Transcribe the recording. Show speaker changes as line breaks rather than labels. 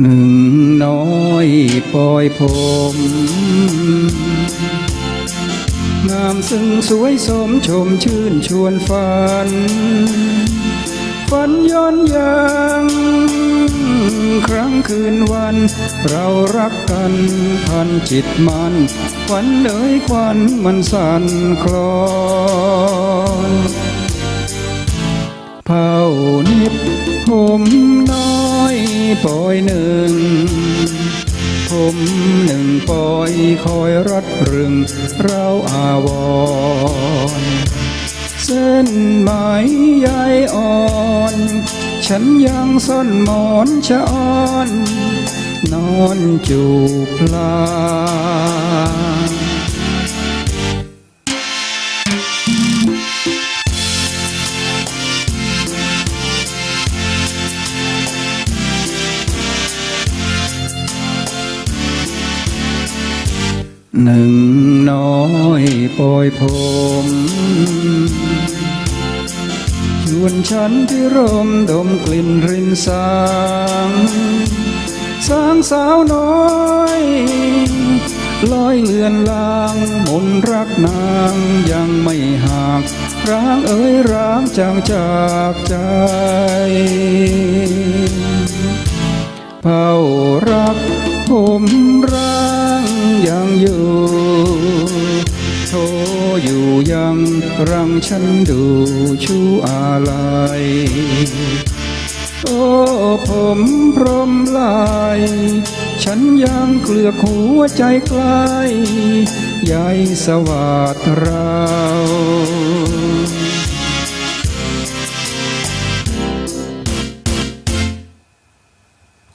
หนึ่งน้อยปล่อยผมงามซึ่งสวยสมชมชื่นชวนฝัน ฝันย้อนยังครั้งคืนวัน เรารักกันพันจิตมันฝันเอ่ยควันมันสั่นคลอน เผานิบผมน้อยปล่อยหนึ่ง ผมหนึ่งปล่อยคอยรัดรึงเราอาวรเส้นไหมใยอ่อน ฉันยังซ่อนหมอนชะอ่อน นอนจูบลา หนึ่งน้อยปล่อยผมชวนฉันที่ร่มดมกลิ่นรินสางสางสาวน้อยลอยเลือนลางมนรักนางยังไม่ห่างร้างเอ้ยร้างจางจากใจเผารักผมร่าง ยังอยู่ โทอยู่ยังรังฉันดูชูอะไรโอ้ผมพรมลาย ฉันยังเกลือกหัวใจใกล้ใยสวัสดเรา